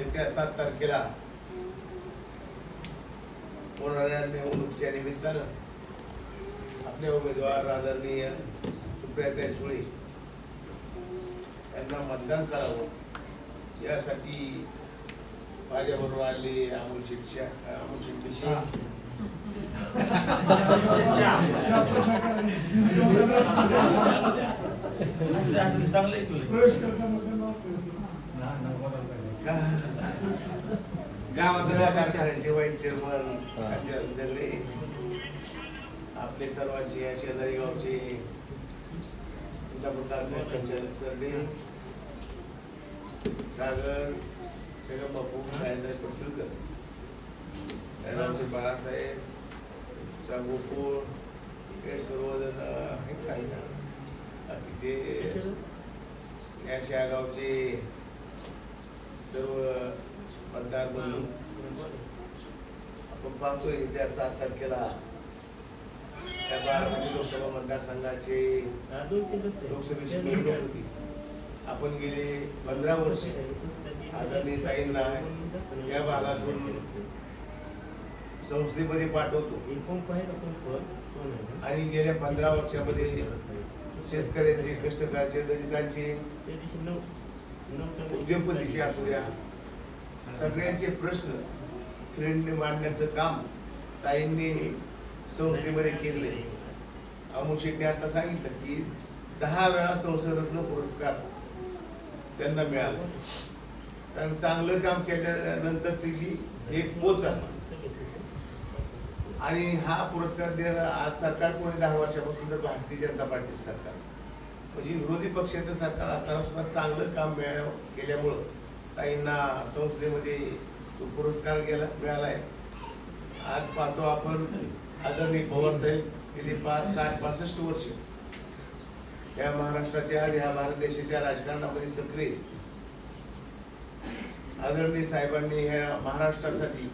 येत्या सात तारखेला होणाऱ्या निवडणुकीच्या निमित्तानं आपले उमेदवार आदरणीय सुप्रियाताई सुळे यांना मतदान करावं. यासाठी माझ्याबरोबर आले अमोल शिक्षा अमोल शिक्षी चांगलं कारखान्याचे वाईट चेअरमन जगले आपले सर्वांचे या शेजारी गावचे संचालक सरडे सागर शगम बापू राजेंद्र पडसलकर गावचे बाळासाहेब गोकुळ हे सर्वजण आहेत काही ना बाकीचे या गावचे सर्व मतदार बंधू आपण पाहतोय येत्या सात तारखेला त्या बारामती लोकसभा मतदारसंघाचे लोकसभेची निवडणूक होती. आपण गेले पंधरा वर्ष आदरणीय ताईंना या भागातून संस्थेमध्ये पाठवतो. आणि गेल्या पंधरा वर्षामध्ये शेतकऱ्यांचे कष्टकऱ्यांचे दलितांचे उद्योगपतीचे असू द्या सगळ्यांचे प्रश्न फ्रेंडने मांडण्याचं काम ताईंनी संस्थेमध्ये केले अमोल शेट्टी आता सांगितलं की दहा वेळा संसदरत्न पुरस्कार त्यांना मिळाला. कारण चांगलं काम केल्यानंतरची जी एक पोच असते. आणि हा पुरस्कार देणं आज सरकार कोणी दहा वर्षापासून तर भारतीय जनता पार्टी सरकार. म्हणजे विरोधी पक्षाचं सरकार असताना सुद्धा चांगलं काम मिळाल्या केल्यामुळं काहींना संस्थेमध्ये तो पुरस्कार गेला मिळाला आहे आज पाहतो आपण आदरणीय पवार साहेब गेली पाच साठ पासष्ट वर्ष. या महाराष्ट्राच्या या भारत देशाच्या राजकारणामध्ये सक्रिय. आदरणीय साहेबांनी ह्या महाराष्ट्रासाठी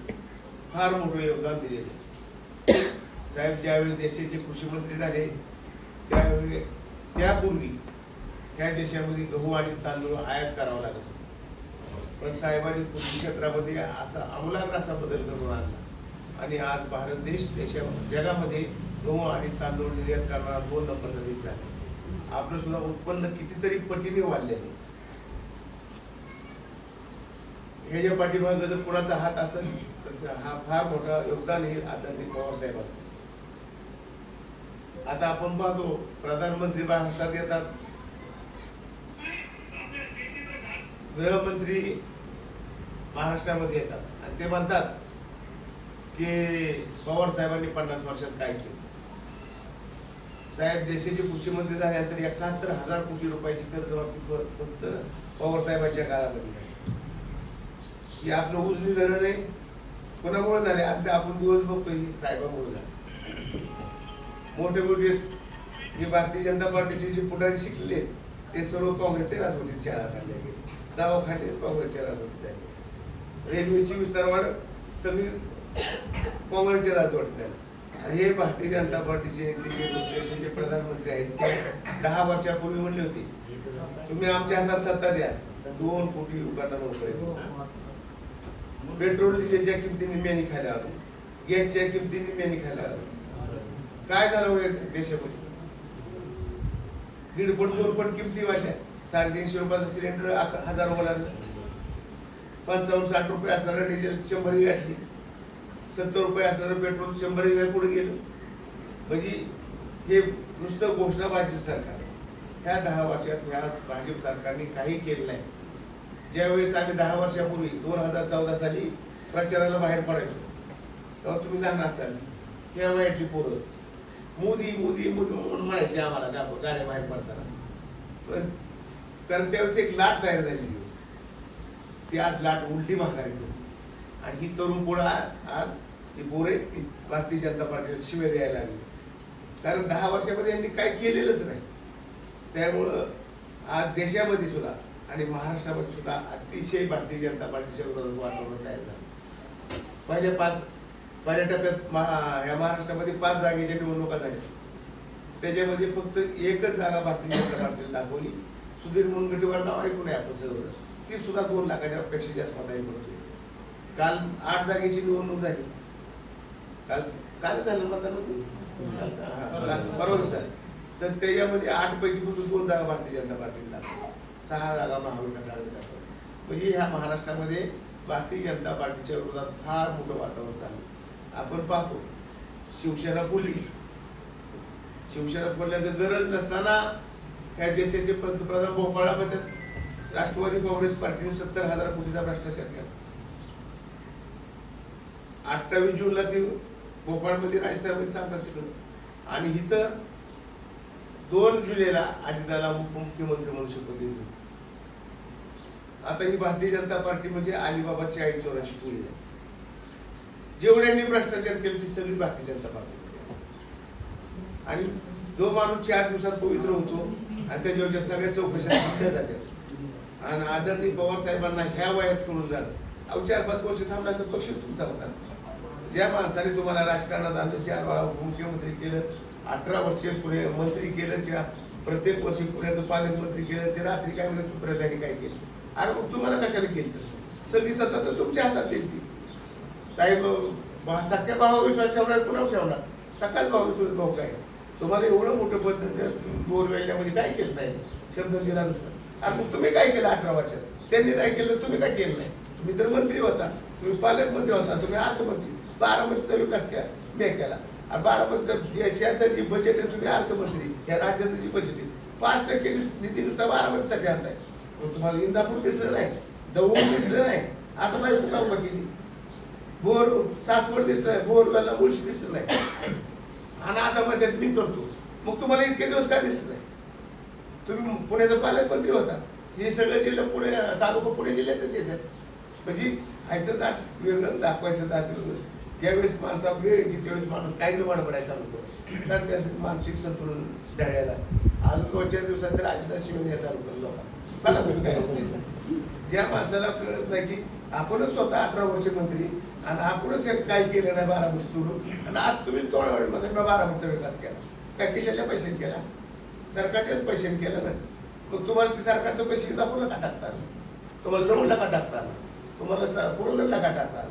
फार मोठं योगदान दिलेलं साहेब ज्यावेळी देशाचे कृषी मंत्री झाले त्यावेळी त्यापूर्वी या देशामध्ये गहू आणि तांदूळ आयात करावा लागत होता. पण साहेबांनी कृषी क्षेत्रामध्ये असा आमूलाग्र असा बदल घडवून आणला. आणि आज भारत देश देशा जगामध्ये गहू आणि तांदूळ निर्यात करणारा दोन नंबरचा देश झाला. आपलं सुद्धा उत्पन्न कितीतरी पटीने वाढलेलं हे जे पाठीमागं जर कुणाचा हात असेल तर हा फार मोठा योगदान हे आदरणीय पवारसाहेबांचं. आता आपण पाहतो प्रधानमंत्री महाराष्ट्रात येतात. गृहमंत्री महाराष्ट्रामध्ये येतात. आणि ते म्हणतात की पवार साहेबांनी पन्नास वर्षात काय केलं? साहेब देशाचे कृषी मंत्री तर एकाहत्तर हजार कोटी रुपयाची कर्जमाफी फक्त पवार साहेबांच्या काळामध्ये झाली. की आपलं उजनी धरण आहे. कोणामुळे झाले? आता आपण दिवस बघतो ही साहेबांमुळे झाले. मोठे मोठे जे भारतीय जनता पार्टीचे जे पुढारी शिकलेले आहेत, ते सर्व काँग्रेसच्या राजवटीत शाळा काढल्या गेले दवाखाने काँग्रेसच्या राजवटीत झाले रेल्वेची विस्तारवाढ सगळी काँग्रेसच्या राजवटीत झाली. आणि हे भारतीय जनता पार्टीचे नेते जे देशाचे प्रधानमंत्री आहेत ते दहा वर्षापूर्वी म्हणले होते तुम्ही आमच्या हातात सत्ता द्या. दोन कोटी लोकांना नोकरी पेट्रोल डिझेलच्या किमती निम्म्याने खायला आलो. गॅसच्या किमती निम्म्याने खायला आलो. काय झालं देशामध्ये? दीड देशामध्ये दीडपट दोनपट किमती वाढल्या. साडेतीनशे रुपयाचा सिलेंडर हजार लागलं. पंचावन्न साठ रुपये असणारं डिझेल शंभरही गाठली सत्तर रुपये असणारं पेट्रोल शंभरही पुढे गेलं. म्हणजे हे नुसतं घोषणाबाजी सरकार आहे. ह्या दहा वर्षात ह्या भाजप सरकारने काही केलं नाही. ज्यावेळेस आम्ही दहा वर्षापूर्वी दोन हजार चौदा साली प्रचाराला बाहेर पडायचो तेव्हा तुम्ही लहानात चालली. तेव्हा वाईटली पोरं? मोदी मोदी मोदी म्हणून म्हणायचे आम्हाला त्या गाड्या बाहेर पडताना. पण कारण त्यावेळेस एक लाट तयार झालेली होती. ती आज लाट उलटी महागारी आणि ही तरुण पोळा आज जी पोरं आहेत ती भारतीय जनता पार्टीला शिव्या द्यायला लागली. कारण दहा वर्षामध्ये यांनी काय केलेलंच नाही. त्यामुळं आज देशामध्ये सुद्धा आणि महाराष्ट्रामध्ये सुद्धा अतिशय भारतीय जनता पार्टीच्या विरोधात वातावरण तयार झालं. पहिल्या पाच पहिल्या टप्प्यात महा या महाराष्ट्रामध्ये पाच जागेच्या निवडणुका झाल्या त्याच्यामध्ये फक्त एकच जागा भारतीय जनता पार्टीला दाखवली. सुधीर मुनगंटीवार नाव ऐकून आहे आपण सर्व ती सुद्धा दोन लाखाच्या पेक्षा जास्त मतांनी पडतोय. काल आठ जागेची निवडणूक झाली. काल काल झालं मतदान बरोबर सर. का? तर त्याच्यामध्ये आठ पैकी फक्त दोन जागा भारतीय जनता पार्टीला सहा जागा महाविकास आघाडीला म्हणजे ह्या महाराष्ट्रामध्ये भारतीय जनता पार्टीच्या विरोधात फार मोठं वातावरण चाललं आपण पाहतो. शिवसेना बोलली. शिवसेना बोलण्याचं गरज नसताना ह्या देशाचे पंतप्रधान भोपाळामध्ये राष्ट्रवादी काँग्रेस पार्टीने सत्तर हजार कोटीचा भ्रष्टाचार केला. अठ्ठावीस जूनला ते भोपाळमध्ये राजस्थानमध्ये सांगतात तिकडं आणि इथं दोन जुलैला अजिताला उपमुख्यमंत्री म्हणून शपथ दिली आता ही भारतीय जनता पार्टी म्हणजे अलिबाबाची आई चोराची टोळी आहे जेवढ्यांनी भ्रष्टाचार केले ती सगळी भारतीय जनता पार्टी आणि जो माणूस चार दिवसात पवित्र होतो आणि त्याच्यावरच्या सगळ्या चौकशा घेतल्या जातात आणि आदरणीय पवार साहेबांना ह्या वयात सोडून जाणं अहो चार पाच वर्ष थांबला असं पक्ष तुमचा होता. ज्या माणसाने तुम्हाला राजकारणात आणलं चार वेळा उपमुख्यमंत्री केलं अठरा वर्षे पुणे मंत्री केलं त्या प्रत्येक वर्षी पुण्याचं पालकमंत्री केलं ते रात्री काय म्हणजे सुप्रियातांनी काय केलं. अरे मग तुम्हाला कशाला केलं सगळी सत्ता तर तुमच्या हातात दिली काही ताई भाऊ सख्या भावा विश्वास ठेवणार पुन्हा ठेवणार? सकाळच भाऊ विश्वास भाऊ काय? तुम्हाला एवढं मोठं पद्धत बोरवेल्यामध्ये काय केलं नाही? शब्द दिल्यानुसार आणि मग तुम्ही काय केलं अठरा वर्षात? त्यांनी नाही केलं तुम्ही काय केलं नाही? तुम्ही तर मंत्री होता. तुम्ही पालकमंत्री होता तुम्ही अर्थमंत्री. बारामतीचा विकास केला मी केला. आणि बारामतीचा देशाचं जी बजेट आहे तुम्ही अर्थमंत्री. या राज्याचं जी बजेट आहे. पाच टक्के निधी नुसता बारामतीसाठी आणताय. मग तुम्हाला इंदापूर दिसलं नाही दौंड दिसलं नाही. आता बाई का उभं केली? बोर सासवड दिसत नाही बोरला मुळशी दिसलं नाही. आणि आता मग त्यात मी करतो. मग तुम्हाला इतके दिवस काय दिसत नाही. तुम्ही पुण्याचा पालकमंत्री होता. हे सगळे जिल्हे पुणे तालुका पुणे जिल्ह्यातच येतात. म्हणजे ह्याचं दाट वेगळं दाखवायचं दाट वेगळं. ज्यावेळेस माणसा वेळ येते त्यावेळेस माणूस काही बडबडायचा चालू करतो. कारण त्यांचं मानसिक संतुलन ढळलेलं असतं. अजून दोन चार दिवसात तर अजिता शिवण्या चालू करू लोकांना. बघा तुम्ही काय ज्या माणसाला कळत नाही की आपणच स्वतः अठरा वर्ष मंत्री आणि आपणच हे काय केलं नाही बारामती सोडून आणि आज तुम्ही तोंडवाडीमध्ये बारा बारामतीचा विकास केला काय कशाच्या पैशाने केला सरकारच्याच पैशाने केलं ना मग तुम्हाला ते सरकारचं पैसे दाखवलं का टाकता आलं? तुम्हाला नऊ नका टाकता आलं? तुम्हाला स- पूर्ण का टाकता आलं?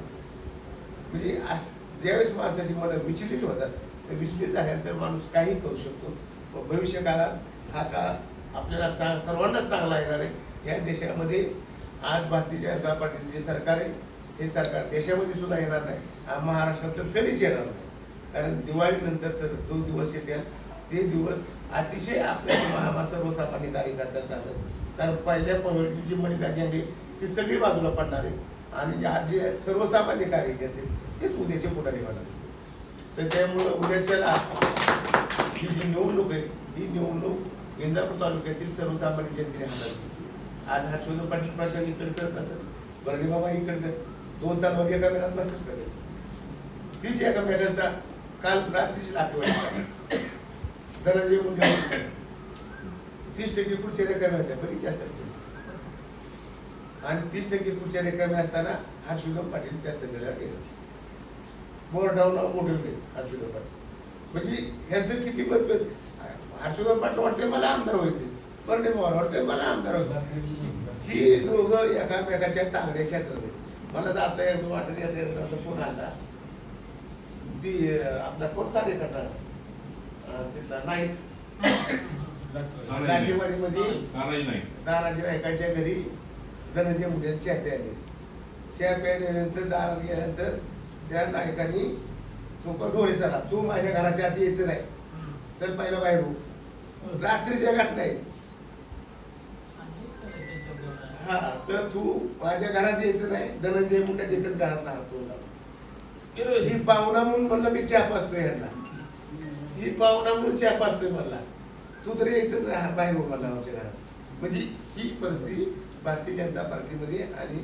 म्हणजे अस- ज्यावेळेस माणसाची मनं विचलित होतात ते विचलित झाल्यानंतर माणूस काही करू शकतो पण भविष्य काळात हा काळ आपल्याला चा सर्वांनाच चांगला येणार आहे या देशामध्ये आज भारतीय जनता पार्टीचं जे सरकार आहे हे सरकार देशामध्ये सुद्धा येणार नाही. महाराष्ट्रात तर कधीच येणार नाही. कारण दिवाळीनंतरचा जो दिवस येत्या ते दिवस अतिशय आपल्या मा- सर्वसामान्य कार्यकर्त्यांचा चांगलं कारण पहिल्या पवळची जी मनिता गँग ती सगळी बाजूला पडणार आहे. आणि आज जे सर्वसामान्य कार्यकर्ते तेच उद्याचे पुढारी होणार तर त्यामुळं उद्याच्याला ही जी निवडणूक आहे ही निवडणूक इंदापूर तालुक्यातील सर्वसामान्य जनतेने हाताळली आज हर्षवर्धन पाटील प्रशासन इकडे करत असत बर्णी बाबा इकडे दोन दोन तालुका एका महिन्यात बसत करत तीच एका महिन्याचा काल रात्रीची लाख धनंजय मुंडे तीस टक्के पुढच्या रेखाव्या होत्या बरी जास्त आणि तीस टक्के पुढच्या रेखाव्या असताना हर्षवर्धन पाटील त्या सगळ्याला गेलं. मोर डाऊन मोठे हर्षवर्धन पाटील. म्हणजे ह्यांचं किती मतभेद. हर्षवर्धन पाटील वाटते मला आमदार व्हायचे. पण मोर वाटते मला आमदार व्हायचं ही दोघं एकामेकाच्या टांगड्या खेचत होते. मला जाता येतो वाटत येता येत कोण आला? ती आपला कोण कार्यकर्ता? तिथला नाईक. नाही दाराजी नायकाच्या घरी धनंजय मुंडे चहा प्यायले चहा प्यायल्यानंतर दारात गेल्यानंतर त्या नायकाने तो डोळे सरा तू माझ्या घराच्या आत यायचं नाही. चल पहिलं बाहेर हो. रात्रीच्या घटना आहे हा. तर तू माझ्या घरात यायचं नाही धनंजय मुंडे देखत घरात नाहतो ही पाहुणा म्हणून म्हणलं मी चहा पाचतोय यांना ही पाहुणा म्हणून चहा पाचतोय म्हणला. तू तरी यायचंच नाही हा बाहेर म्हणला आमच्या घरात. म्हणजे ही परिस्थिती भारतीय जनता पार्टीमध्ये आणि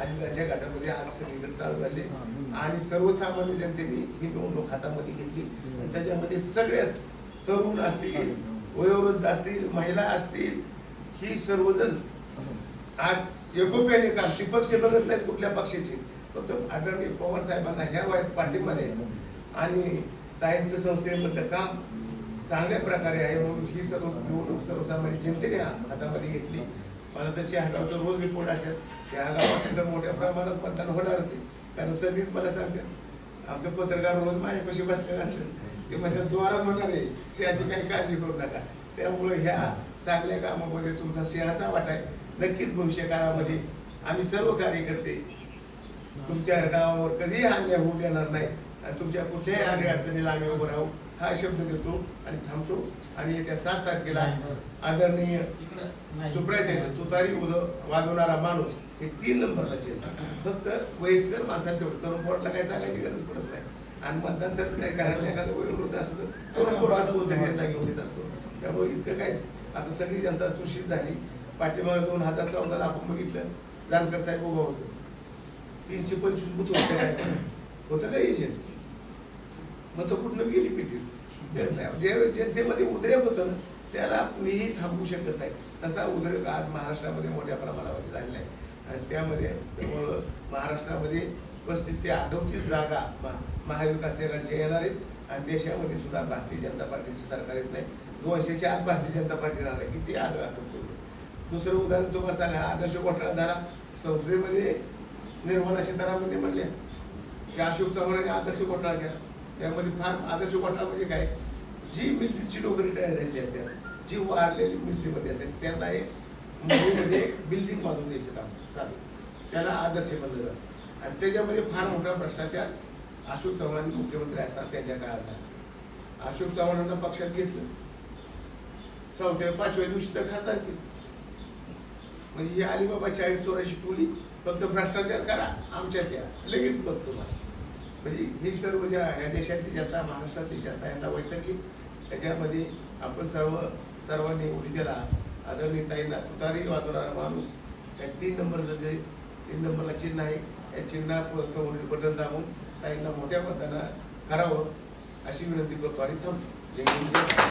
अजिताच्या गटामध्ये आज सगळीकडे चालू झाली. आणि सर्वसामान्य जनतेने ही निवडणूक हातामध्ये घेतली. आणि त्याच्यामध्ये सगळ्याच तरुण असतील वयोवृद्ध असतील महिला असतील ही सर्वजण आज एकोप्याने काम ती पक्ष बघत नाहीत कुठल्या पक्षाचे. फक्त आदरणीय पवार साहेबांना ह्या वयात पाठिंबा द्यायचा. आणि ताईंचं संस्थेमधलं काम चांगल्या प्रकारे आहे म्हणून ही सर्व निवडणूक सर्वसामान्य जनतेने हातामध्ये घेतली. मला तर शहागावचं रोज रिपोर्ट असेल. शहागावात तर मोठ्या प्रमाणात मतदान होणारच आहे. कारण सगळीच मला सांगतात आमचे पत्रकार रोज माझ्यापाशी बसलेले असतात ते म्हणजे जोरात होणार आहे. याची काही काळजी करू नका. त्यामुळे ह्या चांगल्या कामामध्ये तुमचा शहाचा वाटा आहे. नक्कीच भविष्य काळामध्ये आम्ही सर्व कार्यकर्ते तुमच्या गावावर कधीही अन्याय होऊ देणार नाही. आणि तुमच्या कुठल्याही अडी अडचणीला आम्ही उभं राहू हा शब्द देतो आणि थांबतो. आणि येत्या सात तारखेला आदरणीय सुप्रायतेचा तुतारी उद वाजवणारा माणूस हे तीन नंबरला चेल फक्त वयस्कर माणसाला तेवढं. तरुण पोराला काही सांगायची गरज पडत नाही. आणि मतदान तर काही घरातल्या एखादं वयोवृद्ध असतं तर तरुण कोणतरी याचा घेऊन येत असतो. त्यामुळे इतकं काहीच आता सगळी जनता सुशील झाली. पाठीमागे दोन हजार चौदाला आपण बघितलं. जानकर साहेब उभा होतो. तीनशे पंचवीस बुथ होते. होतं का एजंट? मग तो कुठनं गेली पिटी नाही. जे जनतेमध्ये उद्रेक होतं त्याला कुणीही थांबवू शकत नाही. तसा उद्रेक आज महाराष्ट्रामध्ये मोठ्या प्रमाणावर झालेला आहे. आणि त्यामध्ये त्यामुळं महाराष्ट्रामध्ये पस्तीस ते अडोतीस जागा महा- महाविकास आघाडीच्या येणार आहेत. आणि देशामध्ये सुद्धा भारतीय जनता पार्टीचं सरकार येत नाही. दोनशेच्या आत भारतीय जनता पार्टी राहणार आहे. किती आज दुसरं उदाहरण तुम्हाला सांगा. आदर्श घोटाळा झाला संसदेमध्ये निर्मला सीतारामन म्हणले की अशोक चव्हाणांनी आदर्श घोटाळा केला. त्यामध्ये फार आदर्श घोटाळा म्हणजे काय? जी मिलिटरीची लोक रिटायर झालेली असतात जी वाढलेली मिलिटरीमध्ये असतात त्यांना एक मुंबईमध्ये बिल्डिंग बांधून द्यायचं काम चालू. त्याला आदर्श बनलं जातं. आणि त्याच्यामध्ये फार मोठा भ्रष्टाचार अशोक चव्हाण मुख्यमंत्री असतात त्याच्या काळात झाला. अशोक चव्हाणांना पक्षात घेतलं. चौथ्या पाचव्या दिवशी तर खासदार केलं. म्हणजे ही अलिबाबा चाळीस चोराची टोळी फक्त भ्रष्टाचार करा आमच्यात या लगेच बघ तुम्हाला. म्हणजे हे सर्व ज्या ह्या देशातली जनता महाराष्ट्रातली जनता यांना वैतरली त्याच्यामध्ये आपण सर्व सर्वांनी उडीच्याला आदरणीय ताईंना तुतारी वाजवणारा माणूस त्या तीन नंबरचं जे तीन नंबरला चिन्ह आहे या चिन्हा समोरील बटन दाबून ताईंना मोठ्या मतानं करावं अशी विनंती करतो आणि थांबतो.